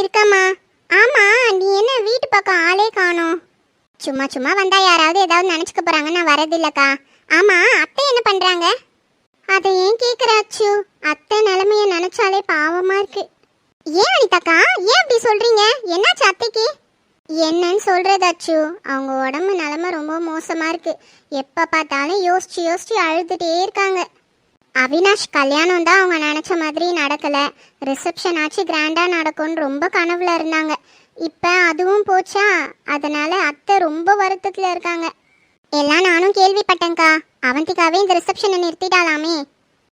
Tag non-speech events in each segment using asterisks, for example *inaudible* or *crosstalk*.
இருக்கம்மா ஆமா நீ என்ன வீட்டு பக்கம் ஆளே காணோம். சும்மா சும்மா வந்தா யாராவது ஏதாவது நினைச்சுக்க போறாங்க நான் வரதில்லக்கா. ஆமா அத்தை என்ன பண்றாங்க? அதை ஏன் கேக்குற அச்சு? அத்தை நிலைமைய நினைச்சாலே பாவமா இருக்கு. ஏன் அனிதாக்கா ஏன் இப்படி சொல்றீங்க? என்னாச்சு அத்தைக்கு? என்னன்னு சொல்றது அச்சு அவங்க உடம்பு நிலைமை ரொம்ப மோசமா இருக்கு. எப்ப பார்த்தாலும் யோசிச்சு யோசிச்சு அழுதுட்டே இருக்காங்க. அவினாஷ் கல்யாணம் தான் அவங்க நினச்ச மாதிரி நடக்கலை. ரிசப்ஷன் ஆச்சு கிராண்டாக நடக்கும்னு ரொம்ப கனவுல இருந்தாங்க. இப்போ அதுவும் போச்சா? அதனால அத்தை ரொம்ப வருத்தத்தில் இருக்காங்க. எல்லாம் நானும் கேள்விப்பட்டேன்க்கா. அவந்திக்காவே இந்த ரிசப்ஷனை நிறுத்திட்டாலாமே.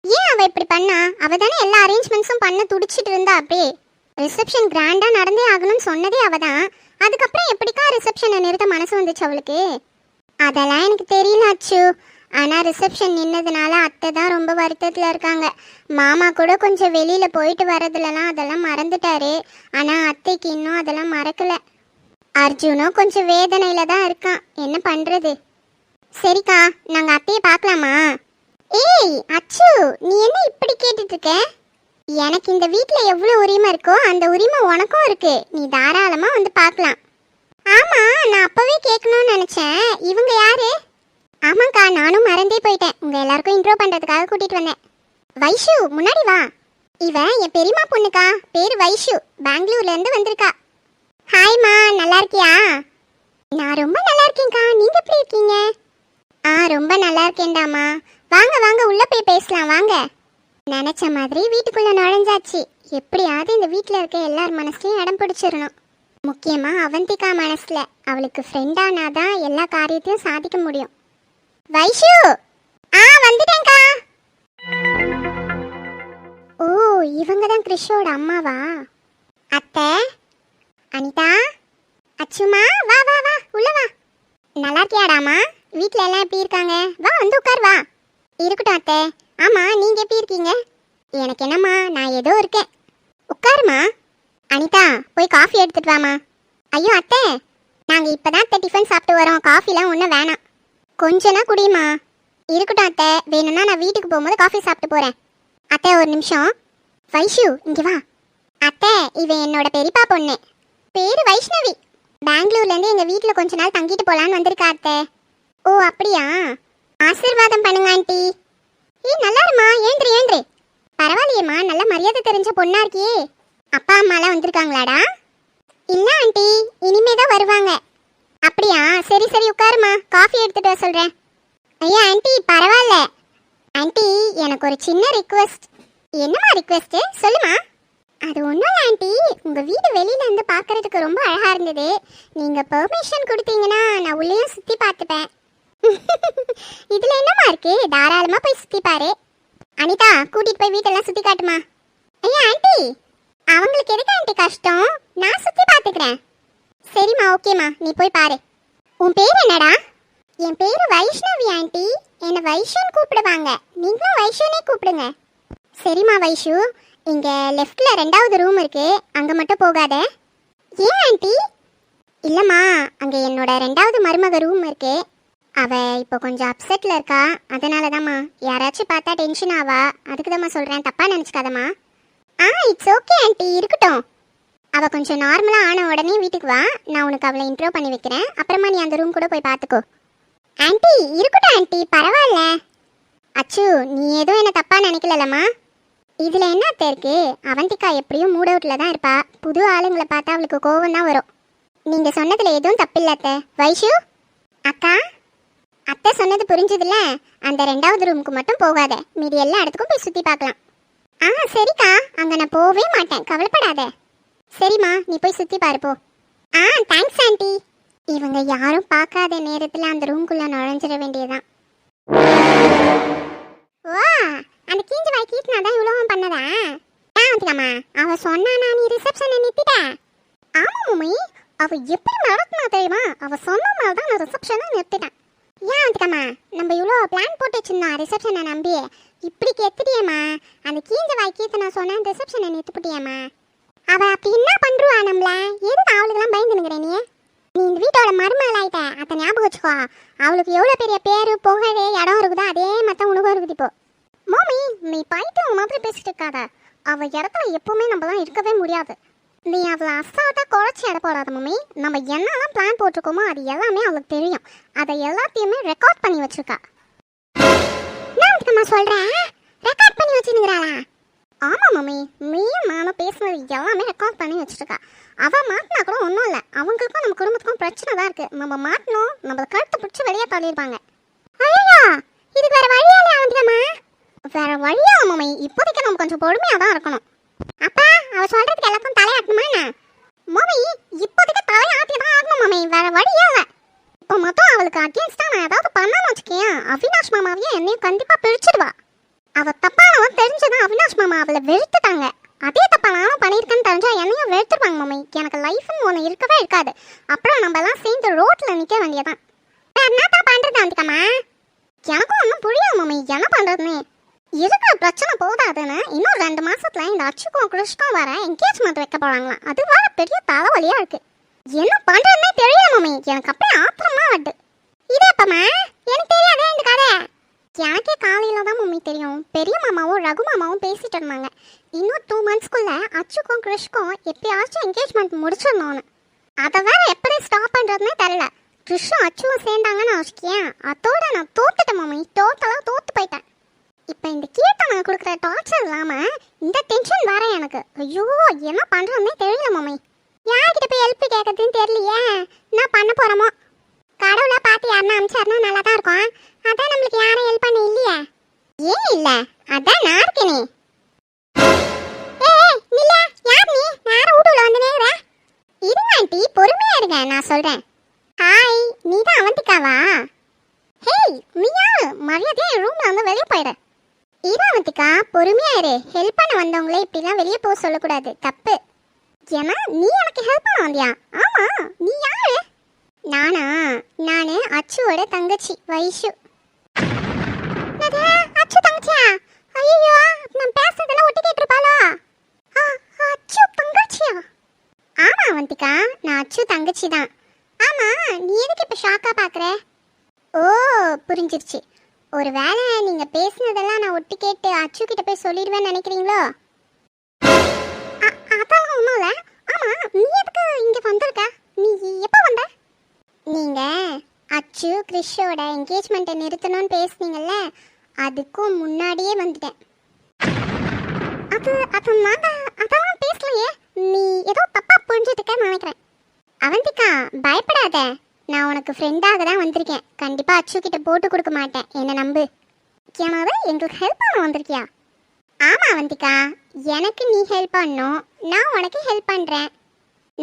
ஏன் அவள் இப்படி பண்ணா? அவ தானே எல்லா அரேஞ்ச்மெண்ட்ஸும் பண்ண துடிச்சிட்டு இருந்தா அப்படியே. ரிசப்ஷன் கிராண்டாக நடந்தே ஆகணும்னு சொன்னதே அவ தான். அதுக்கப்புறம் எப்படிக்கா ரிசப்ஷனை நிறுத்த மனசு வந்துச்சு அவளுக்கு? அதெல்லாம் எனக்கு தெரியல அச்சு. ஆனால் ரிசப்ஷன் நின்னதுனால அத்தை தான் ரொம்ப வருத்தத்தில் இருக்காங்க. மாமா கூட கொஞ்சம் வெளியில் போயிட்டு வரதுலலாம் அதெல்லாம் மறந்துட்டாரு. ஆனால் அத்தைக்கு இன்னும் அதெல்லாம் மறக்கலை. அர்ஜுனும் கொஞ்சம் வேதனையில் தான் இருக்கான். என்ன பண்ணுறது சரிக்கா நாங்கள் அத்தையை பார்க்கலாமா? ஏய் அச்சு நீ என்ன இப்படி கேட்டுட்ருக்க? எனக்கு இந்த வீட்டில் எவ்வளோ உரிமை இருக்கோ அந்த உரிமை உனக்கும் இருக்கு. நீ தாராளமாக வந்து பார்க்கலாம். ஆமாம் நான் அப்போவே கேட்கணும்னு நினச்சேன். இவங்க யாரு? ஆமாக்கா நானும் மறந்தே போயிட்டேன். உங்க எல்லாருக்கும் இன்ட்ரோ பண்றதுக்காக கூட்டிட்டு வந்தேன். வைஷு முன்னாடி வா. இவன் என் பெரியம்மா பொண்ணுக்கா. பேர் வைஷு. பெங்களூர்லேருந்து வந்திருக்கா. ஹாய்மா நல்லா இருக்கியா? நான் ரொம்ப நல்லா இருக்கேன்க்கா. நீங்கள் எப்படி இருக்கீங்க? ஆ ரொம்ப நல்லா இருக்கேன்டாமா. வாங்க வாங்க உள்ளே போய் பேசலாம். வாங்க. நினச்ச மாதிரி வீட்டுக்குள்ளே நுழைஞ்சாச்சு. எப்படியாவது இந்த வீட்டில் இருக்க எல்லார் மனசுலையும் இடம் பிடிச்சிடணும். முக்கியமாக அவந்திகா மனசில். அவளுக்கு ஃப்ரெண்டானா தான் எல்லா காரியத்தையும் சாதிக்க முடியும். வைஷு! ஆ வந்துட்டேன்க்கா. ஓ இவங்க தான் கிருஷோட அம்மாவா? அத்தை அனிதா அச்சுமா வா வா வா உள்ள வா. நல்லா இருக்கியாடாமா? வீட்ல எல்லாம் எப்படி இருக்காங்க? வா வந்து உட்கார் வா. இருக்கட்டும் அத்தை. ஆமா நீங்க எப்படி இருக்கீங்க? எனக்கு என்னம்மா நான் ஏதோ இருக்கேன். உட்காருமா. அனிதா போய் காஃபி எடுத்துட்டு வாமா. ஐயோ அத்தை நாங்க இப்பதான் அத்தை டிஃபன் சாப்பிட்டு வரோம். காஃபிலாம் ஒன்றும் வேணாம். கொஞ்சனா குடியுமா இருக்கட்டும் அத்தை வேணும்னா நான் வீட்டுக்கு போகும்போது காஃபி சாப்பிட்டு போகிறேன் அத்தை ஒரு நிமிஷம். வைஷு இங்கே வா. அத்தை இவன் என்னோட பெரியப்பா பொண்ணு. பேர் வைஷ்ணவி. பெங்களூர்லேருந்து எங்கள் வீட்டில் கொஞ்ச நாள் தங்கிட்டு போகலான்னு வந்திருக்கா அத்தை. ஓ அப்படியா? ஆசீர்வாதம் பண்ணுங்க ஆண்டி. ஏ நல்லா இருமா? ஏந்திரு பரவாயில்லையம்மா பரவாயில்லையேம்மா நல்ல மரியாதை தெரிஞ்ச பொண்ணா இருக்கியே. அப்பா அம்மாலாம் வந்திருக்காங்களாடா? இல்லை ஆண்டி. இனிமே தான் வருவாங்க. அப்படியா? சரி சரி உட்காருமா காஃபி எடுத்துட்டு வர சொல்றேன். ஐயா ஆண்டி பரவாயில்ல. ஆண்டி எனக்கு ஒரு சின்ன ரிக்வெஸ்ட் என்னம்மா ரிக்வெஸ்ட் சொல்லுமா. அது ஒன்றும் இல்லை ஆண்டி. உங்கள் வீடு வெளியில இருந்து ரொம்ப அழகாக இருந்தது. நீங்கள் பெர்மிஷன் கொடுத்தீங்கன்னா நான் உள்ளேயும் சுற்றி பார்த்துப்பேன். *laughs* இதில் என்னம்மா இருக்கு? தாராளமாக போய் சுற்றி பாரு. அனிதா கூட்டிகிட்டு போய் வீட்டெல்லாம் சுற்றி காட்டுமா. ஐயா ஆண்டி அவங்களுக்கு எதுக்கு ஆண்டி கஷ்டம்? நான் சுற்றி பார்த்துக்கிறேன். சரிம்மா ஓகேம்மா. நீ போய் பாரு. உன் பேர் என்னடா? என் பேர் வைஷ்ணவி ஆண்டி. என்னை வைஷுன்னு கூப்பிடுவாங்க. நீங்களும் வைஷுனே கூப்பிடுங்க. சரிம்மா வைஷு. இங்கே லெஃப்டில் ரெண்டாவது ரூம் இருக்குது அங்கே மட்டும் போகாத. ஏன் ஆண்டி? இல்லைம்மா அங்கே என்னோட ரெண்டாவது மருமக ரூம் இருக்கு. அவள் இப்போ கொஞ்சம் அப்செட்டில் இருக்கா. அதனால தாம்மா யாராச்சும் பார்த்தா டென்ஷன் ஆவா. அதுக்கு தாம்மா சொல்கிறேன் தப்பாக நினச்சிக்காதம்மா. ஆ இட்ஸ் ஓகே ஆண்டி. இருக்கட்டும். அவள் கொஞ்சம் நார்மலாக ஆன உடனே வீட்டுக்கு வா. நான் உனக்கு அவளை இன்ட்ரோ பண்ணி வைக்கிறேன். அப்புறமா நீ அந்த ரூம் கூட போய் பார்த்துக்கோ ஆண்டி இருக்கட்டும் ஆண்டி பரவாயில்ல. அச்சு நீ எதுவும் என்ன தப்பாக நினைக்கலல்லம்மா இதில் என்ன அத்தை இருக்கு? அவந்திகா எப்படியும் மூட் அவுட்டில் தான் இருப்பா. புது ஆளுங்களை பார்த்தா அவளுக்கு கோவம் தான் வரும். நீங்கள் சொன்னதில் எதுவும் தப்பில்ல அத்தை. வைஷு? அக்கா? அத்தை சொன்னது புரிஞ்சதில்ல? அந்த ரெண்டாவது ரூமுக்கு மட்டும் போகாத. மீதி எல்லா இடத்துக்கும் போய் சுற்றி பார்க்கலாம். ஆ சரிக்கா. அங்கே நான் போகவே மாட்டேன். கவலைப்படாத. சரிம்மா நீ போய் சுற்றி பாருப்போ ஆ தேங்க்ஸ் ஆண்டி இவங்க யாரும் பார்க்காத நேரத்தில் அந்த ரூம்குள்ளே நுழைஞ்சிட வேண்டியதுதான். வா அந்த கீஞ்ச வாய் கீட்னா தான் இவ்வளவும் பண்ணதா? ஏன் அவ சொன்னானா நீ ரிசப்ஷனை நிறுத்திட்ட? ஆமா மம்மி அவ எப்படி நடத்தினா தெரியுமா? அவ சொன்ன மாதிரி தான் நான் ரிசப்ஷனை நிறுத்திட்டேன். ஏன் வந்துக்காமா நம்ம இவ்வளோ பிளான் போட்டு வச்சிருந்தோம் ரிசப்ஷனை நம்பி. இப்படி கெத்துட்டியம்மா? அந்த கீஞ்ச வாய் கீத்து நான் சொன்னேன் ரிசப்ஷனை நிறுத்திப்புட்டியம்மா? அவ அப்படி என்ன பண்ருவா நம்மள? எதுக்கு அவளுக்கெல்லாம் பயந்து நிற்கிற நீ? நீ இந்த வீட்டோட மருமகள் ஆயிட்ட. அதை ஞாபகம் வச்சுக்கோ. அவளுக்கு எவ்வளோ பெரிய பேரு புகழ் இடம் இருக்குதோ அதே மாதிரி தான் உனக்கும் இருக்குது இப்போ. மாமி நீ பைத்தியம் மாதிரி பேசிட்டு இருக்காத. அவ இடத்துல எப்பவுமே நம்மளாம் இருக்கவே முடியாது. நீ அவளை அசால்ட்டாக குறைச்சி இட போடாத மம்மி நம்ம என்னெல்லாம் பிளான் போட்டிருக்கோமோ அது எல்லாமே அவளுக்கு தெரியும். அதை எல்லாத்தையுமே ரெக்கார்ட் பண்ணி வச்சிருக்கா. நான் சொல்கிறேன் ரெக்கார்ட் பண்ணி வச்சுருக்கிறாளா ஆமாம் மம்மி நீயும் நானும் பேசுனது எல்லாமே ரெக்கார்ட் பண்ணி வச்சிருக்கா. அவள் மாட்டினா கூட ஒன்றும் இல்லை. அவங்களுக்கும் நம்ம குடும்பத்துக்கும் பிரச்சனை தான் இருக்குது நம்ம மாட்டினோம் நம்மள கழுத்தை பிடிச்சி வெளியே தள்ளியிருப்பாங்க ஐயா இது வேற வழியா இல்லையா வந்துக்கம்மா வேற வழியா மம்மி இப்போதைக்கு நம்ம கொஞ்சம் பொறுமையாக தான் இருக்கணும். அப்பா அவள் சொல்றதுக்கு எல்லாத்தையும் தலையாட்டணுமா என்ன? மம்மி இப்போதைக்கு தலையாட்டி தான் ஆகணும் மம்மி வேற வழியா இல்லை. இப்போ மொத்தம் அவளுக்கு அகேன்ஸ்டாக நான் ஏதாவது பண்ணான்னு வச்சுக்கேன். அவினாஷ் மாமாவையும் என்னையும் கண்டிப்பாக பிரிச்சிடுவா. அவ தப்பானவன் தெரிஞ்சதான் அவினாஷ் மாமா அவளை வெறுத்துட்டாங்க. அதே தப்பா நானும் பண்ணியிருக்கேன்னு தெரிஞ்சா என்னையும் வெறுத்துருவாங்க மம்மி எனக்கு லைஃப்னு ஒன்று இருக்கவே இருக்காது. அப்புறம் நம்ம எல்லாம் சேர்ந்து ரோட்டில் நிற்க வேண்டியதான் வேற என்னத்தான் பண்றது அந்திக்கம்மா எனக்கும் ஒன்றும் புரியல மம்மி என்ன பண்ணுறதுன்னு இருக்கிற பிரச்சனை போதாதுன்னு? இன்னும் ரெண்டு மாசத்துல இந்த அச்சுக்கும் கிருஷ்க்கும் வர என்கேஜ்மெண்ட் வைக்க போறாங்களாம். அது வேற பெரிய தலைவலியா இருக்கு. என்ன பண்றதுன்னே தெரியல மம்மி எனக்கு அப்படியே ஆத்திரமா வருது. இது எப்பமா எனக்கு தெரியாதே இந்த கதை. எனக்கே காலையில் தான் மம்மி தெரியும். பெரிய மாமாவும் ரகு மாமாவும் பேசிட்டு இருந்தாங்க. இன்னும் டூ மந்த்ஸ்க்குள்ளே அச்சுக்கும் கிருஷ்க்கும் எப்பயாச்சும் என்கேஜ்மெண்ட் முடிச்சிடணும்னு. அதை வேற எப்படி ஸ்டாப் பண்ணுறதுனே தெரில கிருஷும் அச்சுவும் சேர்ந்தாங்கன்னு வச்சுக்கேன் அதோட நான் தோத்துட்டேன் மம்மி. டோட்டலாக தோத்து போயிட்டேன். இப்போ இந்த கீர்த்தனை கொடுக்குற டார்ச்சர் இல்லாமல் இந்த டென்ஷன் வேற எனக்கு. ஐயோ என்ன பண்ணுறதுனே தெரியல மம்மி. யார்கிட்ட போய் ஹெல்ப் கேட்கறதுன்னு தெரியலையே. நான் பண்ண போகிறோமோ கடவுளை பார்த்து யாருன்னா அமிச்சாருன்னா நல்லா தான் இருக்கும். அதான் நம்மளுக்கு யாரும் ஹெல்ப் பண்ண இல்லையா? ஏன் இல்லை? அதான் நான் இருக்கேனே. ஏய் நில்ல யார் நீ? யார வீட்டுல வந்து நேரா பொறுமையா இருங்க நான் சொல்றேன். ஹாய் நீ தான் அவந்திக்காவா? ஹேய் நீ யாரு மரியாதையா என் ரூம்ல வந்து வெளியே போயிடு. இரு அவந்திகா பொறுமையா இரு. ஹெல்ப் பண்ண வந்தவங்களே இப்படிலாம் வெளியே போக சொல்லக்கூடாது. தப்பு. ஏன்னா நீ எனக்கு ஹெல்ப் பண்ண வந்தியா? ஆமா நீ யாரு? நானா? நானு அச்சுவோட தங்கச்சி வைஷு. அச்சு தங்கச்சியா? ஐயோ நான் பேசுறதெல்லாம் ஒட்டி கேட்டிருப்பாளோ? ஆ, அச்சு தங்கச்சியா? ஆமா வந்திகா நான் அச்சு தங்கச்சி தான். ஆமா நீ எதுக்கு இப்ப ஷாக்கா பாக்குற? ஓ புரிஞ்சிருச்சு. ஒருவேளை நீங்க பேசுனதெல்லாம் நான் ஒட்டி கேட்டு அச்சு கிட்ட போய் சொல்லிடுவேன்னு நினைக்கிறீங்களோ? அதெல்லாம் ஒன்றும் இல்லை. ஆமா நீ எதுக்கு இங்க வந்திருக்க? நீ எப்போ வந்த? நீங்க அச்சு கிறிஷோட என்கேஜ்மெண்ட்டை நிறுத்தணும்னு பேசுனீங்கல்ல அதுக்கும் முன்னாடியே வந்துட்டேன். அது அது நான் அதெல்லாம் பேசலையே. நீ ஏதோ தப்பா புரிஞ்சுட்டுக்கன்னு நினைக்கிறேன். அவந்திகா பயப்படாத. நான் உனக்கு ஃப்ரெண்டாக தான் வந்திருக்கேன். கண்டிப்பா அச்சு கிட்ட போட்டு கொடுக்க மாட்டேன். என்ன நம்பு? ஏனாவது எங்களுக்கு ஹெல்ப் பண்ண வந்திருக்கியா? ஆமா அவந்திகா. எனக்கு நீ ஹெல்ப் பண்ணும் நான் உனக்கு ஹெல்ப் பண்றேன்.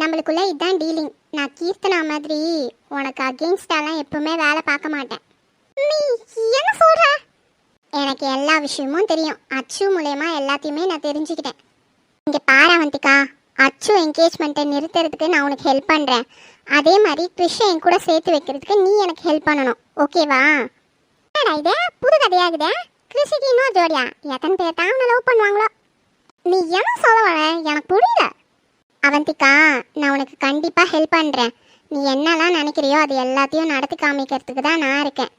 நம்மளுக்குள்ள இதான் டீலிங் நான் கீர்த்தனா மாதிரி உனக்கு அகெயின்ஸ்டாலாம் எப்பவுமே வேலை பார்க்க மாட்டேன். நீ என்ன சொல்ற? எனக்கு எல்லா விஷயமும் தெரியும். அச்சு மூலயமா எல்லாத்தையுமே நான் தெரிஞ்சுக்கிட்டேன். இங்கே பாரு அவந்திகா அச்சு என்கேஜ்மெண்ட்டை நிறுத்துறதுக்கு நான் உனக்கு ஹெல்ப் பண்ணுறேன் அதே மாதிரி கிருஷ்ண என் கூட சேர்த்து வைக்கிறதுக்கு நீ எனக்கு ஹெல்ப் பண்ணணும். ஓகேவா என்னடா இது? புது கதையாகுதே? கிருஷிக்கு இன்னொரு ஜோடியா? எத்தனை பேர் தான் அவனை லவ் பண்ணுவாங்களோ? நீ என்ன சொல்ல வர? எனக்கு புரியல. அவந்திகா நான் உனக்கு கண்டிப்பாக ஹெல்ப் பண்ணுறேன் நீ என்னெல்லாம் நினைக்கிறியோ அது எல்லாத்தையும் நடத்தி காமிக்கிறதுக்கு தான் நான் இருக்கேன்.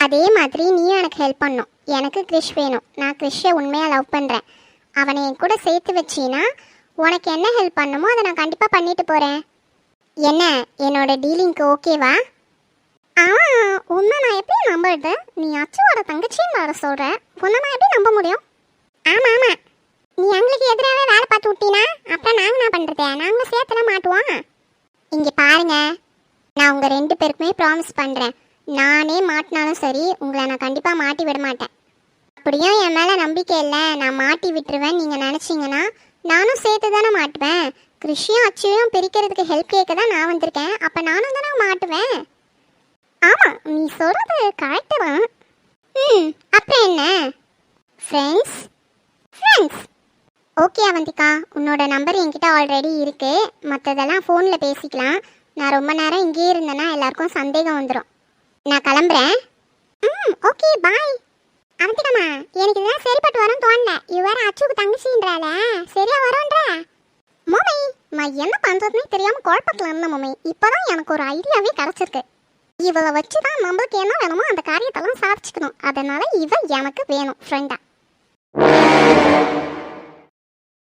அதே மாதிரி நீயும் எனக்கு ஹெல்ப் பண்ணும். எனக்கு கிரிஷ் வேணும். நான் கிரிஷை உண்மையாக லவ் பண்ணுறேன் அவனை என் கூட சேர்த்து வச்சின்னா உனக்கு என்ன ஹெல்ப் பண்ணுமோ அதை நான் கண்டிப்பாக பண்ணிட்டு போகிறேன் என்ன? என்னோட டீலிங்க்கு ஓகேவா ஆ உன்னை நான் எப்படி நம்புறது? நீ அச்சுவோட தங்கச்சின்னு வர சொல்கிற உன்னை நான் எப்படி நம்ப முடியும்? ஆமாம் ஆமாம் நீ எங்களுக்கு எதிராகவே வேலை பார்த்து விட்டீனா அப்புறம் நாங்கள் என்ன பண்ணுறது நாங்களும் சேர்த்துல மாட்டுவோம். இங்கே பாருங்க நான் உங்கள் ரெண்டு பேருக்குமே ப்ராமிஸ் பண்ணுறேன் நானே மாட்டினாலும் சரி உங்களை நான் கண்டிப்பாக மாட்டி விட மாட்டேன். அப்படியும் என் மேலே நம்பிக்கை இல்லை. நான் மாட்டி விட்டுருவேன் நீங்கள் நினச்சிங்கன்னா நானும் சேர்த்து தானே மாட்டுவேன். கிருஷியும் அச்சுவையும் பிரிக்கிறதுக்கு ஹெல்ப் கேட்க தான் நான் வந்திருக்கேன். அப்போ நானும் தானே மாட்டுவேன். ஆமாம் நீ சொல்கிறது கரெக்டு தான். ம் அப்புறம் என்ன? ஃப்ரெண்ட்ஸ் ஃப்ரெண்ட்ஸ் ஓகே அவந்திகா உன்னோட நம்பர் என்கிட்ட ஆல்ரெடி இருக்கு. மற்றதெல்லாம் ஃபோனில் பேசிக்கலாம். நான் ரொம்ப நேரம் இங்கேயே இருந்தேன்னா எல்லாருக்கும் சந்தேகம் வந்துடும் நான் கிளம்புறேன். ம் ஓகே பாய் அவந்திகம்மா எனக்கு இதெல்லாம் சரிப்பட்டு வரும் தோணல. இவர் அச்சுக்கு தங்கச்சின்றால சரியா வரும்ன்ற? மொமை நான் என்ன பண்ணுறதுனே தெரியாமல் குழப்பத்தில் இருந்த மொமை. இப்போதான் எனக்கு ஒரு ஐடியாவே கிடச்சிருக்கு. இவளை வச்சு தான் நம்மளுக்கு என்ன வேணுமோ அந்த காரியத்தெல்லாம் சாதிச்சுக்கணும். அதனால இவ எனக்கு வேணும் ஃப்ரெண்டாக